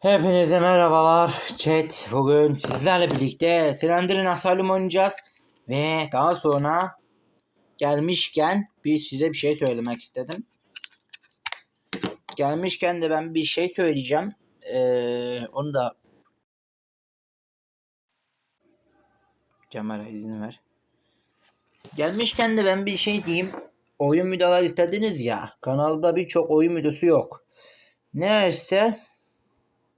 Hepinize merhabalar chat. Bugün sizlerle birlikte Slender'in Asylum oynayacağız. Ve daha sonra gelmişken bir size bir şey söylemek istedim. Gelmişken de ben bir şey söyleyeceğim. Ee, onu da Cemal'e izin ver. Gelmişken de ben bir şey diyeyim. Oyun videolar istediniz ya. Kanalda birçok oyun videosu yok. Neyse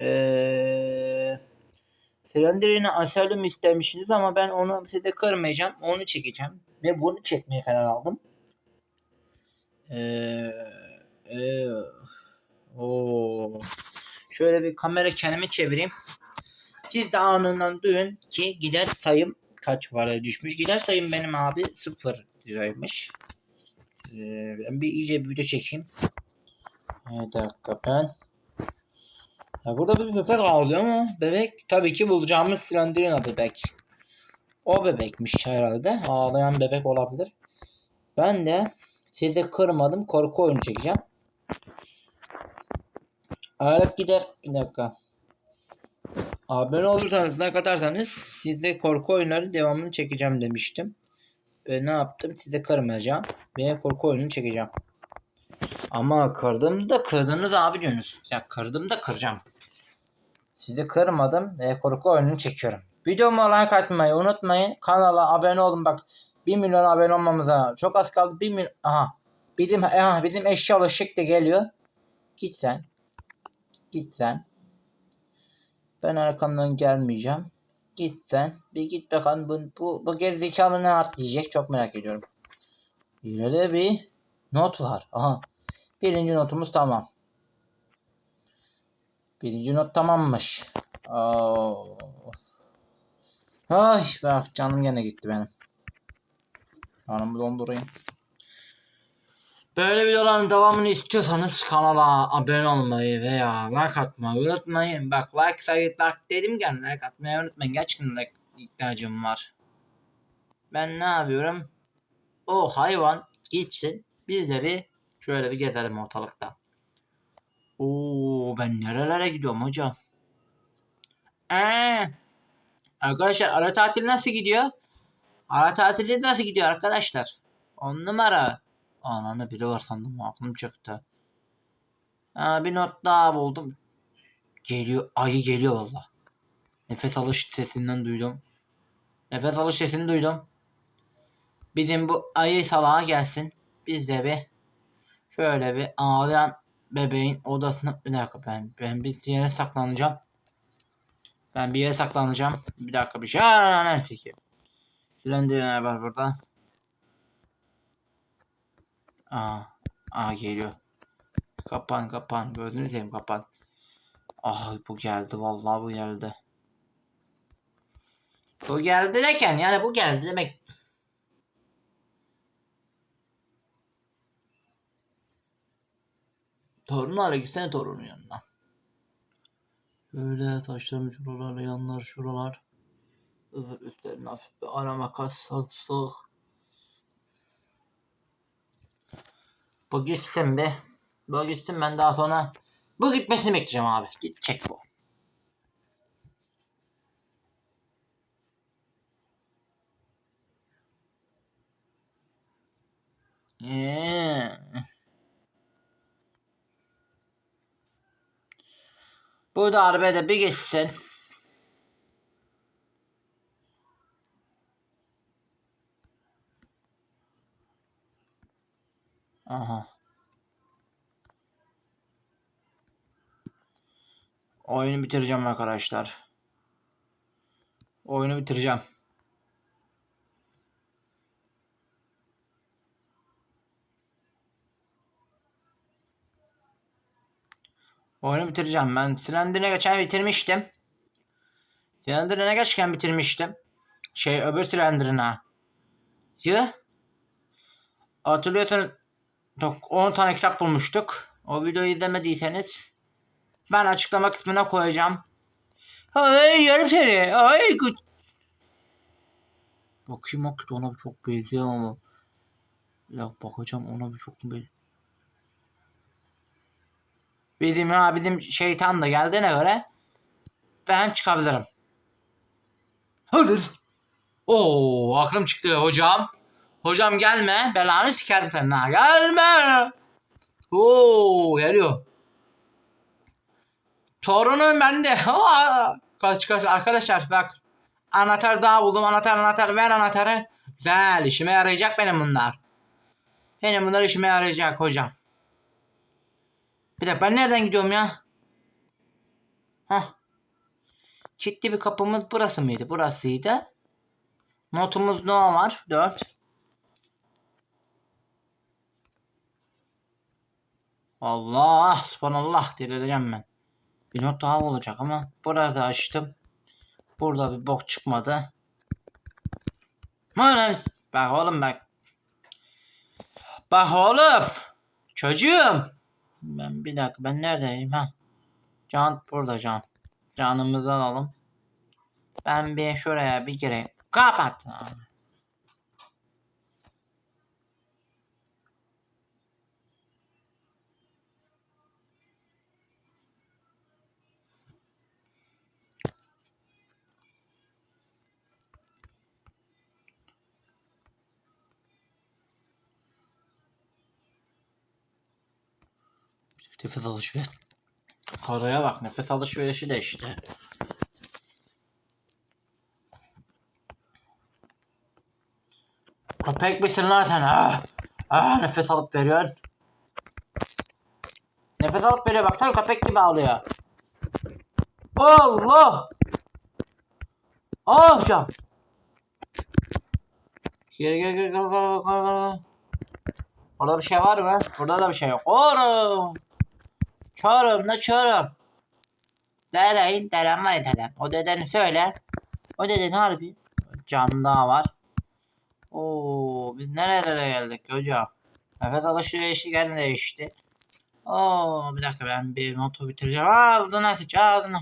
eee Slender'in Asylum istemişsiniz ama ben onu size kırmayacağım. Onu çekeceğim. Ve bunu çekmeye karar aldım. Eee eee, oo. Şöyle bir kamera kendimi çevireyim. Siz de anından duyun ki gider sayım kaç para düşmüş. Gider sayım benim abi 0 liraymış. Eee, ben bir iyice bir video çekeyim. Bir dakika ben. Ya burada bir bebek ağlıyor ama bebek tabii ki bulacağımız Slenderina bebek. O bebekmiş herhalde. Ağlayan bebek olabilir. Ben de sizi kırmadım. Korku oyunu çekeceğim. Alıp gider. Bir dakika. Abone olursanız ne katarsanız sizde korku oyunları devamını çekeceğim demiştim. Ve ne yaptım? Size kırmayacağım. Ve korku oyununu çekeceğim. Ama kırdım da kırdınız abi diyorsunuz. Ya kırdım da kıracağım. Sizi kırmadım ve korku oyununu çekiyorum. Videoma like atmayı unutmayın. Kanala abone olun bak. 1 milyon abone olmamıza çok az kaldı. 1 milyon. Aha. Bizim aha, bizim eşyalı şık da geliyor. Git sen. Git sen. Ben arkamdan gelmeyeceğim. Git sen. Bir git bakalım bu, bu, bu gerizekalı ne atlayacak çok merak ediyorum. İleride bir not var. Aha. Birinci notumuz tamam. Birinci not tamammış. Ay bak canım gene gitti benim. Canımı dondurayım. Böyle videoların devamını istiyorsanız kanala abone olmayı veya like atmayı unutmayın. Bak like sayı like dedim ki like atmayı unutmayın. Gerçekten like ihtiyacım var. Ben ne yapıyorum? O hayvan gitsin. Biz de bir şöyle bir gezelim ortalıkta. Oo ben nerelere gidiyorum hocam? Ee, arkadaşlar ara tatil nasıl gidiyor? Ara tatili nasıl gidiyor arkadaşlar? On numara. Ananı biri var sandım aklım çıktı. Ha, bir not daha buldum. Geliyor ayı geliyor valla. Nefes alış sesinden duydum. Nefes alış sesini duydum. Bizim bu ayı salağa gelsin. Biz de bir şöyle bir ağlayan bebeğin odasına bir dakika ben ben bir yere saklanacağım. Ben bir yere saklanacağım. Bir dakika bir şey. Aa, neyse ki. Slender'in var burada. Aa, aa geliyor. Kapan kapan. Gördünüz mü kapan. Ah bu geldi vallahi bu geldi. Bu geldi derken yani bu geldi demek. Torunlarla gitsene torunun yanına. Böyle taşların şuralarla yanlar şuralar. Öbür üstlerine hafif bir ara makas saksı. Bu gitsin be. Bu gitsin ben daha sonra bu gitmesini bekleyeceğim abi. Gidecek bu. Eee. Bu darbe de bir geçsin. Aha. Oyunu bitireceğim arkadaşlar. Oyunu bitireceğim. Oyunu bitireceğim. Ben Slender'ine geçen bitirmiştim. Slender'ine geçken bitirmiştim. Şey öbür Slender'ına. Yı. Hatırlıyorsun 10 tane kitap bulmuştuk. O videoyu izlemediyseniz ben açıklama kısmına koyacağım. Ay yarım seni. Ay güç. Bakayım hakikaten ona çok benziyor ama. Ya bakacağım ona bir çok benziyor. Bizim ha bizim şeytan da geldiğine göre ben çıkabilirim. Hayır. Oo aklım çıktı hocam. Hocam gelme. Belanı sikerim senin. Gelme. Oo geliyor. Torunum bende. Kaç kaç arkadaşlar bak. Anahtar daha buldum. Anahtar anahtar ver anahtarı. Güzel işime yarayacak benim bunlar. Benim bunlar işime yarayacak hocam. Bir dakika ben nereden gidiyorum ya? Hah. Kilitli bir kapımız burası mıydı? Burasıydı. Notumuz ne var? 4. Allah subhanallah delireceğim ben. Bir not daha olacak ama burada açtım. Burada bir bok çıkmadı. Bak oğlum bak. Bak oğlum. Çocuğum. Ben bir dakika ben neredeyim ha? Can burada can. Canımızı alalım. Ben bir şuraya bir gireyim. Kapat. Nefes alışveriş. Karaya bak nefes alışverişi de işte. Köpek misin lan sen? Ah, ah nefes alıp veriyorsun. Nefes alıp veriyor baksana köpek gibi ağlıyor. Allah! Ah. Gel gel gel gel gel gel gel. Orada bir şey var mı? Burada da bir şey yok. Oğlum. Çorum da çorum. Dedeyin dedem var dedem. O dedeni söyle. O deden harbi. Can daha var. Oo, biz nerelere geldik hocam? Nefes alışverişi gene değişti. Oo, bir dakika ben bir notu bitireceğim. Ağzına sıç ağzına.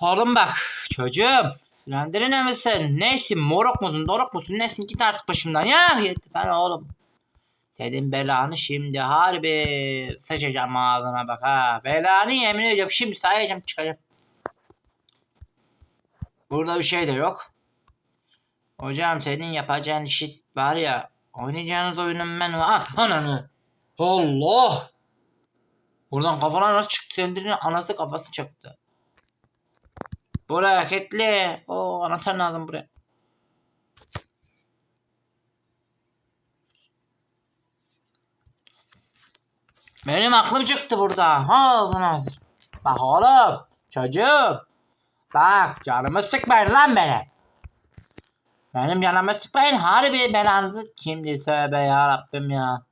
Oğlum bak çocuğum. Silendirine misin? Neysin? Moruk musun? Doruk musun? Nesin? Git artık başımdan. Ya yetti ben oğlum. Senin belanı şimdi harbi sıçacağım ağzına bak ha. Belanı yemin ediyorum şimdi sayacağım çıkacağım. Burada bir şey de yok. Hocam senin yapacağın işi var ya oynayacağınız oyunun ben ah ananı. Allah. Buradan kafana nasıl çıktı sendirin anası kafası çıktı. Buraya hareketli. O anahtar lazım buraya. Benim aklım çıktı burada. Ha lan. Bak oğlum. Çocuğum. Bak canımı sıkmayın lan beni. Benim canımı sıkmayın. Harbi belanızı. Şimdi söyle ya Rabbim ya.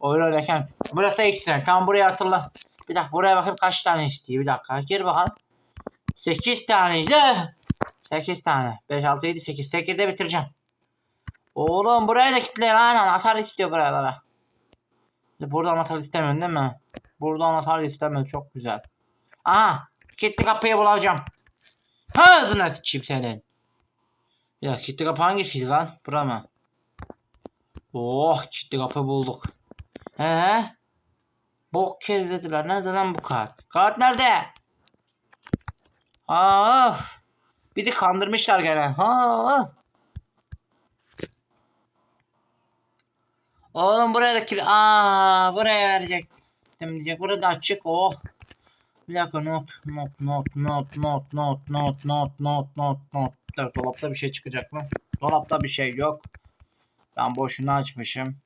Oyun oynarken. Burası ekstra. Tamam buraya hatırla. Bir dakika buraya bakayım kaç tane istiyor. Bir dakika gir bakalım. 8 taneydi. 8 tane. 5, 6, 7, 8. 8'de bitireceğim. Oğlum buraya da kitle lan. Anahtar istiyor buralara. Burada anahtar istemiyorsun değil mi? Burada anahtar istemiyor. Çok güzel. Aha. Kilitli kapıyı bulacağım. Ağzına sıçayım senin. Ya kilitli kapı hangisiydi lan? Bura mı? Oh kilitli kapı bulduk. He? Bok dediler. Nerede lan bu kart? Kart nerede? Bir de kandırmışlar gene. Ha. Oğlum buraya da kil... Aa, buraya verecek. Diyecek. Burada açık. Oh. Bir dakika not not not not not not not not not not not. Dolapta bir şey çıkacak mı? Dolapta bir şey yok. Ben boşuna açmışım.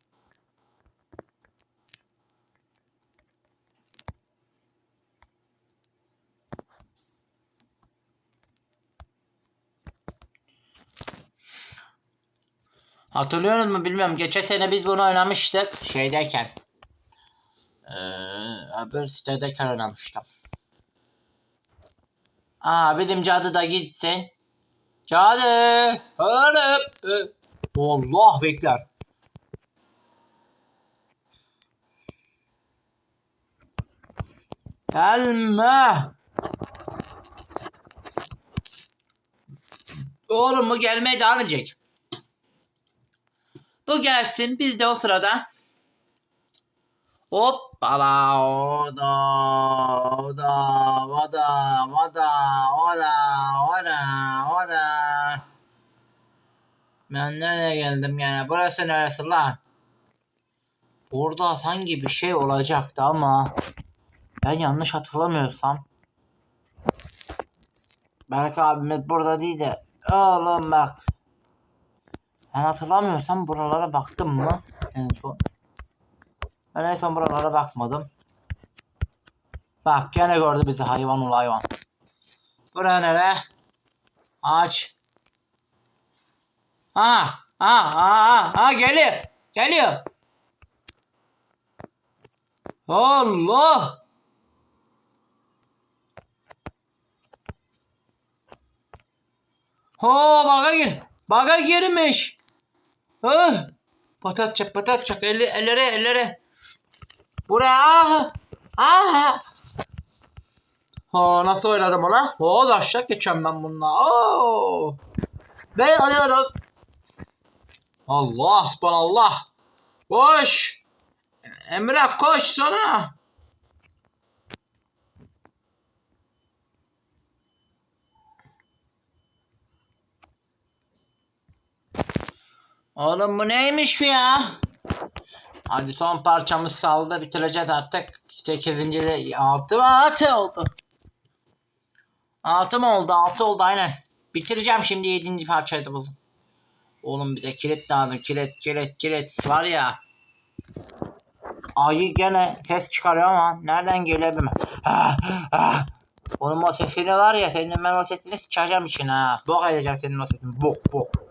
Hatırlıyor musun bilmiyorum. Geçen sene biz bunu oynamıştık. Şeydeyken. Ee, öbür sitedeyken oynamıştım. Aa bizim cadı da gitsin. Cadı. Oğlum. Allah bekler. Gelme. Oğlum bu gelmeye devam edecek. Bu gelsin biz de o sırada hop Hoppala oda oda oda oda oda oda oda Ben nereye geldim yani burası neresi lan? Orada sanki bir şey olacaktı ama ben yanlış hatırlamıyorsam Berk abimiz burada değil de oğlum bak ben hatırlamıyorsam buralara baktım mı en son ben en son buralara bakmadım. Bak gene gördü bizi hayvan ol hayvan. Bura nere? Aç. Ha ha ha ha geliyor. Geliyor. Allah. Ho baga gir. Baga girmiş. Huh. Patat çak patat çak. Elle, ellere ellere. Buraya. Ah. Ah. Ha nasıl oynadım ona? O da aşağı geçeceğim ben bununla. Oo. Ve alıyorum. Allah Allah. Koş. Emre koş sana. Oğlum bu neymiş ya? Hadi son parçamız kaldı. Bitireceğiz artık. 8. de 6 mı? 6 oldu. 6 mı oldu? 6 oldu aynen. Bitireceğim şimdi 7. parçayı da buldum. Oğlum bize kilit lazım. Kilit kilit kilit. Var ya. Ayı gene ses çıkarıyor ama nereden geliyor bilmem. Ah, ah. Onun o sesini var ya senin ben o sesini sıçacağım içine ha. Bok edeceğim senin o sesini. Bok bok.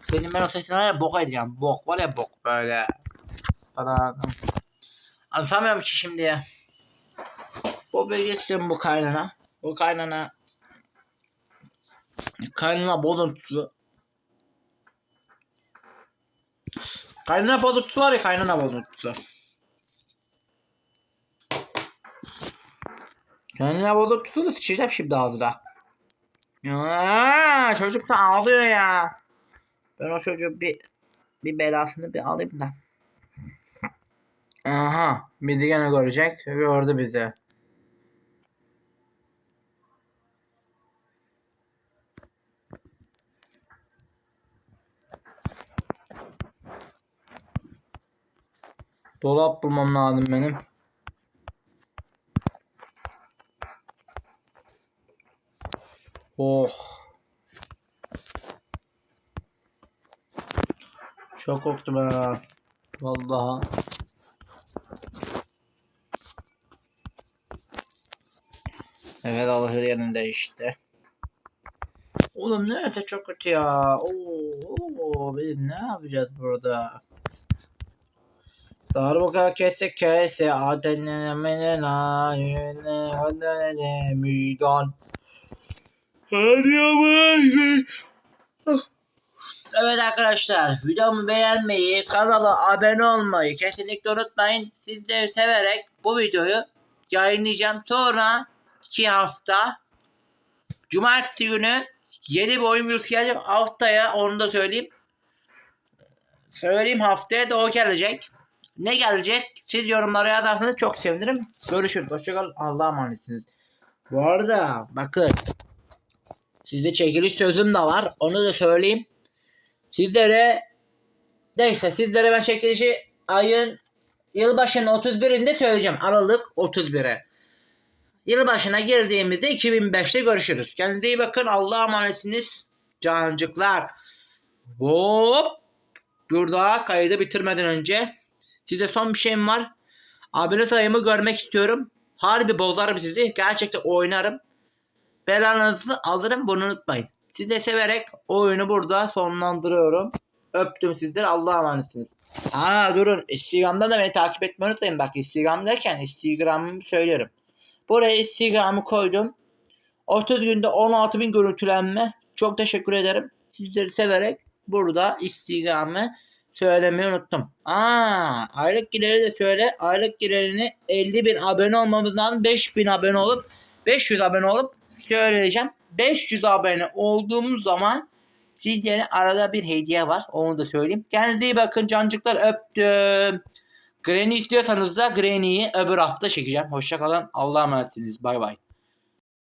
Senin ben o sesini var ya bok edeceğim. Bok var ya bok böyle. Falan. Anlatamıyorum ki şimdi ya. Bu bilgisayarın bu kaynana. Bu kaynana. Kaynana bozuntusu. Kaynana bozuntusu var ya kaynana bozuntusu. Kaynana bozuntusu da sıçacağım şimdi ağzına. Aa, çocuk da ağlıyor ya. Ben o çocuğu bir bir belasını bir alayım da. Aha, bizi gene görecek. Gördü bizi. Dolap bulmam lazım benim. Oh. Çok korktum ha. Vallahi. Evet Allah'ın yanında işte. Oğlum neresi çok kötü ya. Oo, biz ne yapacağız burada? Darbuka kese kese adenene na yene adenene meydan. Hadi ama. Evet arkadaşlar videomu beğenmeyi, kanala abone olmayı kesinlikle unutmayın. Sizleri severek bu videoyu yayınlayacağım. Sonra 2 hafta Cumartesi günü yeni bir oyun videosu gelecek. Haftaya onu da söyleyeyim. Söyleyeyim haftaya da o gelecek. Ne gelecek? Siz yorumlara yazarsanız çok sevinirim. Görüşürüz. Hoşçakalın. Allah'a emanetsiniz. Bu arada bakın. Sizde çekiliş sözüm de var. Onu da söyleyeyim. Sizlere neyse sizlere ben çekilişi ayın yılbaşının 31'inde söyleyeceğim. Aralık 31'e. Yılbaşına girdiğimizde 2005'te görüşürüz. Kendinize iyi bakın. Allah'a emanetsiniz. Cancıklar. Hop. Burada kaydı bitirmeden önce size son bir şeyim var. Abone sayımı görmek istiyorum. Harbi bozarım sizi. Gerçekten oynarım. Belanızı alırım bunu unutmayın. Size severek oyunu burada sonlandırıyorum. Öptüm sizleri. Allah'a emanetsiniz. Aa durun. Instagram'da da beni takip etmeyi unutmayın. Bak Instagram derken Instagram'ımı söylüyorum. Buraya Instagram'ı koydum. 30 günde 16 bin görüntülenme. Çok teşekkür ederim. Sizleri severek burada Instagram'ı söylemeyi unuttum. Aa, aylık gireri de söyle. Aylık girerini 50 bin abone olmamız lazım. 5 bin abone olup 500 abone olup söyleyeceğim. 500 abone olduğumuz zaman sizlere arada bir hediye var. Onu da söyleyeyim. Kendinize iyi bakın cancıklar öptüm. Granny istiyorsanız da Granny'yi öbür hafta çekeceğim. Hoşçakalın. Allah'a emanetsiniz. Bay bay.